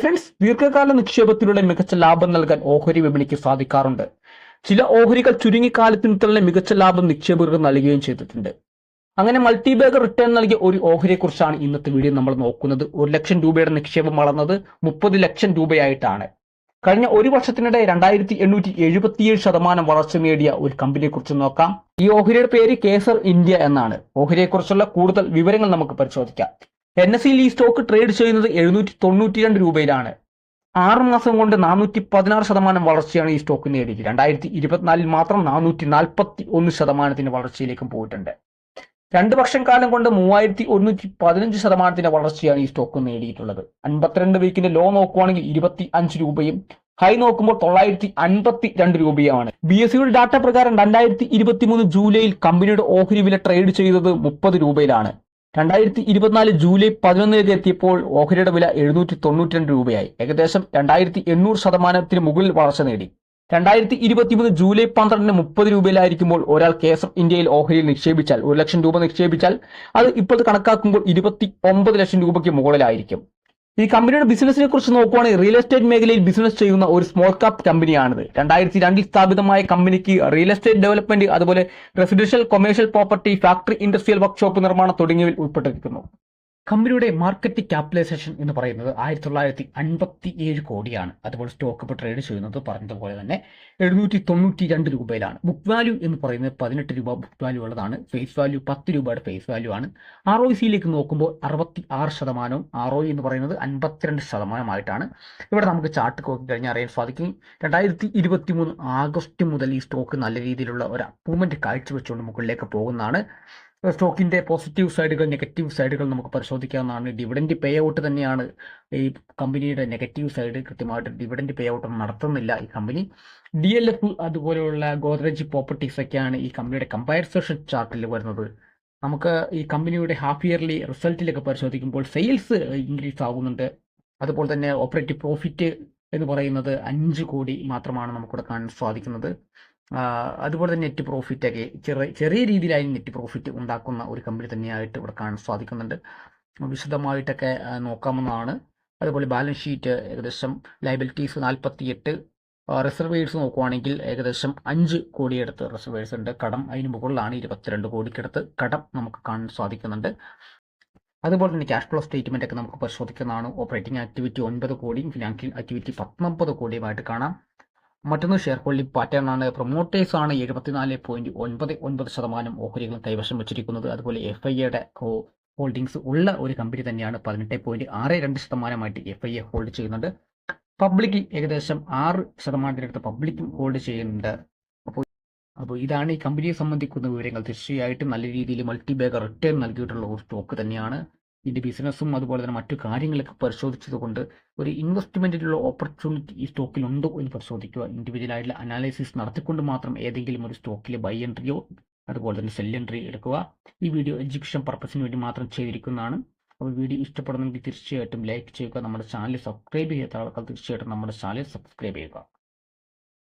Friends ദീർഘകാല നിക്ഷേപത്തിലൂടെ മികച്ച ലാഭം നൽകാൻ ഓഹരി വിപണിക്ക് സാധിക്കാറുണ്ട്. ചില ഓഹരികൾ ചുരുങ്ങിക്കാലത്തിന് തന്നെ മികച്ച ലാഭം നിക്ഷേപകർക്ക് നൽകുകയും ചെയ്തിട്ടുണ്ട്. അങ്ങനെ മൾട്ടി ബാഗർ റിട്ടേൺ നൽകിയ ഒരു ഓഹരിയെക്കുറിച്ചാണ് ഇന്നത്തെ വീഡിയോ നമ്മൾ നോക്കുന്നത്. ഒരു ലക്ഷം രൂപയുടെ നിക്ഷേപം വളർന്നത് മുപ്പത് ലക്ഷം രൂപയായിട്ടാണ്. കഴിഞ്ഞ ഒരു വർഷത്തിനിടെ രണ്ടായിരത്തി എണ്ണൂറ്റി എഴുപത്തിയേഴ് ശതമാനം വളർച്ച നേടിയ ഒരു കമ്പനിയെ കുറിച്ച് നോക്കാം. ഈ ഓഹരിയുടെ പേര് കേസർ ഇന്ത്യ എന്നാണ്. ഓഹരിയെക്കുറിച്ചുള്ള കൂടുതൽ വിവരങ്ങൾ നമുക്ക് പരിശോധിക്കാം. N S E stock trade ചെയ്യുന്നത് എഴുന്നൂറ്റി തൊണ്ണൂറ്റി രണ്ട് രൂപയിലാണ്. ആറ് മാസം കൊണ്ട് നാനൂറ്റി പതിനാറ് ശതമാനം വളർച്ചയാണ് ഈ സ്റ്റോക്ക് നേടിയത്. രണ്ടായിരത്തി ഇരുപത്തിനാലിൽ മാത്രം നാനൂറ്റി നാൽപ്പത്തി ഒന്ന് ശതമാനത്തിന്റെ വളർച്ചയിലേക്കും പോയിട്ടുണ്ട്. രണ്ട് വർഷം കാലം കൊണ്ട് മൂവായിരത്തി ഒരുന്നൂറ്റി പതിനഞ്ച് ശതമാനത്തിന്റെ വളർച്ചയാണ് ഈ സ്റ്റോക്ക് നേടിയിട്ടുള്ളത്. അൻപത്തിരണ്ട് വീക്കിന്റെ ലോ നോക്കുവാണെങ്കിൽ ഇരുപത്തി അഞ്ച് രൂപയും ഹൈ നോക്കുമ്പോൾ തൊള്ളായിരത്തി അൻപത്തി രണ്ട് രൂപയാണ് ബി എസ് സിയുടെ ഡാറ്റ പ്രകാരം രണ്ടായിരത്തി ഇരുപത്തി മൂന്ന് ജൂലൈയിൽ കമ്പനിയുടെ ഓഹരി വില ട്രേഡ് ചെയ്തത് മുപ്പത് രൂപയിലാണ്. രണ്ടായിരത്തി ഇരുപത്തിനാല് ജൂലൈ പതിനൊന്നിലേക്ക് എത്തിയപ്പോൾ ഓഹരിയുടെ വില എഴുന്നൂറ്റി തൊണ്ണൂറ്റി രണ്ട് രൂപയായി. ഏകദേശം രണ്ടായിരത്തി എണ്ണൂറ് ശതമാനത്തിന് മുകളിൽ വളർച്ച നേടി. രണ്ടായിരത്തി ഇരുപത്തിമൂന്ന് ജൂലൈ പന്ത്രണ്ടിന് മുപ്പത് രൂപയിലായിരിക്കുമ്പോൾ ഒരാൾ കേസർ ഇന്ത്യയിൽ ഓഹരിയിൽ നിക്ഷേപിച്ചാൽ ഒരു ലക്ഷം രൂപ നിക്ഷേപിച്ചാൽ അത് ഇപ്പോൾ കണക്കാക്കുമ്പോൾ ഇരുപത്തി ഒമ്പത് ലക്ഷം രൂപയ്ക്ക് മുകളിലായിരിക്കും. ഈ കമ്പനിയുടെ ബിസിനസിനെ കുറിച്ച് നോക്കുവാണെങ്കിൽ റിയൽ എസ്റ്റേറ്റ് മേഖലയിൽ ബിസിനസ് ചെയ്യുന്ന ഒരു സ്മോൾ കാപ്പ് കമ്പനിയാണിത് രണ്ടായിരത്തി രണ്ടിൽ സ്ഥാപിതമായ കമ്പനിക്ക് റിയൽ എസ്റ്റേറ്റ് ഡെവലപ്മെന്റ് അതുപോലെ residential commercial property factory industrial workshop നിർമ്മാണം തുടങ്ങിയവയിൽ ഉൾപ്പെട്ടിരിക്കുന്നു. കമ്പനിയുടെ മാർക്കറ്റ് ക്യാപിറ്റലൈസേഷൻ എന്ന് പറയുന്നത് ആയിരത്തി തൊള്ളായിരത്തി അൻപത്തി ഏഴ് കോടിയാണ്. അതുപോലെ സ്റ്റോക്ക് ഇപ്പോൾ ട്രേഡ് ചെയ്യുന്നത് പറഞ്ഞതുപോലെ തന്നെ എഴുന്നൂറ്റി തൊണ്ണൂറ്റി രണ്ട് രൂപയിലാണ്. ബുക്ക് വാല്യൂ എന്ന് പറയുന്നത് പതിനെട്ട് രൂപ ബുക്ക് വാല്യൂ ഉള്ളതാണ്. ഫേസ് വാല്യൂ പത്ത് രൂപയുടെ ഫേസ് വാല്യൂ ആണ്. ആർ ഒ സിയിലേക്ക് നോക്കുമ്പോൾ അറുപത്തി ആറ് ശതമാനവും ആർ ഒ എന്ന് പറയുന്നത് അൻപത്തിരണ്ട് ശതമാനമായിട്ടാണ്. ഇവിടെ നമുക്ക് ചാർട്ട് നോക്കി കഴിഞ്ഞാൽ അറിയാൻ സാധിക്കും. രണ്ടായിരത്തി ഇരുപത്തി മൂന്ന് ആഗസ്റ്റ് മുതൽ ഈ സ്റ്റോക്ക് നല്ല രീതിയിലുള്ള ഒരു അപ്രൂവ്മെന്റ് കാഴ്ചവെച്ചുകൊണ്ട് മുകളിലേക്ക് പോകുന്നതാണ്. സ്റ്റോക്കിന്റെ പോസിറ്റീവ് സൈഡുകൾ നെഗറ്റീവ് സൈഡുകൾ നമുക്ക് പരിശോധിക്കാവുന്നതാണ്. ഡിവിഡൻഡ് പേ ഔട്ട് തന്നെയാണ് ഈ കമ്പനിയുടെ നെഗറ്റീവ് സൈഡ് കൃത്യമായിട്ട് ഡിവിഡൻഡ് പേ ഔട്ട് നടത്തുന്നില്ല ഈ കമ്പനി. ഡി എൽ എഫ് അതുപോലെയുള്ള ഗോദ്രേജ് പ്രോപ്പർട്ടീസ് ഒക്കെയാണ് ഈ കമ്പനിയുടെ കമ്പാരിസേഷൻ ചാർട്ടിൽ വരുന്നത്. നമുക്ക് ഈ കമ്പനിയുടെ ഹാഫ് ഇയർലി റിസൾട്ടിലൊക്കെ പരിശോധിക്കുമ്പോൾ സെയിൽസ് ഇൻക്രീസ് ആകുന്നുണ്ട് അതുപോലെ തന്നെ ഓപ്പറേറ്റീവ് പ്രോഫിറ്റ് എന്ന് പറയുന്നത് അഞ്ച് കോടി മാത്രമാണ് നമുക്കിവിടെ കാണാൻ സാധിക്കുന്നത്. അതുപോലെ തന്നെ നെറ്റ് പ്രോഫിറ്റ് ഒക്കെ ചെറിയ ചെറിയ രീതിയിലായി നെറ്റ് പ്രോഫിറ്റ് ഉണ്ടാക്കുന്ന ഒരു കമ്പനി തന്നെയായിട്ട് ഇവിടെ കാണാൻ സാധിക്കുന്നുണ്ട്. വിശദമായിട്ടൊക്കെ നോക്കാമെന്നാണ്. അതുപോലെ ബാലൻസ് ഷീറ്റ് ഏകദേശം ലൈബിലിറ്റീസ് നാൽപ്പത്തി എട്ട് റിസർവേഴ്സ് നോക്കുവാണെങ്കിൽ ഏകദേശം അഞ്ച് കോടിയെടുത്ത് റിസർവേഴ്സ് ഉണ്ട്. കടം അതിന് മുകളിലാണ് ഇരുപത്തിരണ്ട് കോടിക്കടുത്ത് കടം നമുക്ക് കാണാൻ സാധിക്കുന്നുണ്ട്. അതുപോലെ തന്നെ ക്യാഷ് ഫ്ലോ സ്റ്റേറ്റ്മെന്റ് ഒക്കെ നമുക്ക് പരിശോധിക്കുന്നതാണ് ഓപ്പറേറ്റിംഗ് ആക്ടിവിറ്റി ഒൻപത് കോടിയും ഫിനാൻഷ്യൽ ആക്ടിവിറ്റി പത്തൊമ്പത് കോടിയുമായിട്ട് കാണാം. മറ്റൊന്ന് ഷെയർ ഹോൾഡിംഗ് പാറ്റേൺ ആണ് പ്രൊമോട്ടേഴ്സ് ആണ് എഴുപത്തിനാല് പോയിന്റ് ഒൻപത് ഒൻപത് ശതമാനം ഓഹരികൾ കൈവശം വെച്ചിരിക്കുന്നത്. അതുപോലെ എഫ് ഐ എയുടെ ഹോൾഡിംഗ്സ് ഉള്ള ഒരു കമ്പനി തന്നെയാണ് പതിനെട്ട് പോയിന്റ് ആറ് രണ്ട് ശതമാനമായിട്ട് എഫ് ഐ എ ഹോൾഡ് ചെയ്യുന്നുണ്ട്. പബ്ലിക് ഏകദേശം ആറ് ശതമാനത്തിനടുത്ത് പബ്ലിക്കും ഹോൾഡ് ചെയ്യുന്നുണ്ട്. അപ്പോൾ അപ്പോൾ ഇതാണ് ഈ കമ്പനിയെ സംബന്ധിക്കുന്ന വിവരങ്ങൾ. തീർച്ചയായിട്ടും നല്ല രീതിയിൽ മൾട്ടി ബാഗ് റിട്ടേൺ നൽകിയിട്ടുള്ള ഒരു സ്റ്റോക്ക് തന്നെയാണ്. ഇതിന്റെ ബിസിനസ്സും അതുപോലെ തന്നെ മറ്റു കാര്യങ്ങളൊക്കെ പരിശോധിച്ചതുകൊണ്ട് ഒരു ഇൻവെസ്റ്റ്മെന്റിലുള്ള ഓപ്പർച്യൂണിറ്റി ഈ സ്റ്റോക്കിൽ ഉണ്ടോ എന്ന് പരിശോധിക്കുക. ഇൻഡിവിജ്വൽ ആയിട്ടുള്ള അനാലിസിസ് നടത്തിക്കൊണ്ട് മാത്രം ഏതെങ്കിലും ഒരു സ്റ്റോക്കിൽ ബൈ എൻട്രിയോ അതുപോലെ തന്നെ സെൽ എൻട്രി എടുക്കുക. ഈ വീഡിയോ എഡ്യൂക്കേഷൻ പർപ്പസിന് വേണ്ടി മാത്രം ചെയ്തിരിക്കുന്നതാണ്. അപ്പോൾ വീഡിയോ ഇഷ്ടപ്പെടുന്നെങ്കിൽ തീർച്ചയായിട്ടും ലൈക്ക് ചെയ്യുക. നമ്മുടെ ചാനൽ സബ്സ്ക്രൈബ് ചെയ്യാത്ത ആൾക്കാർ തീർച്ചയായിട്ടും നമ്മുടെ ചാനൽ സബ്സ്ക്രൈബ് ചെയ്യുക.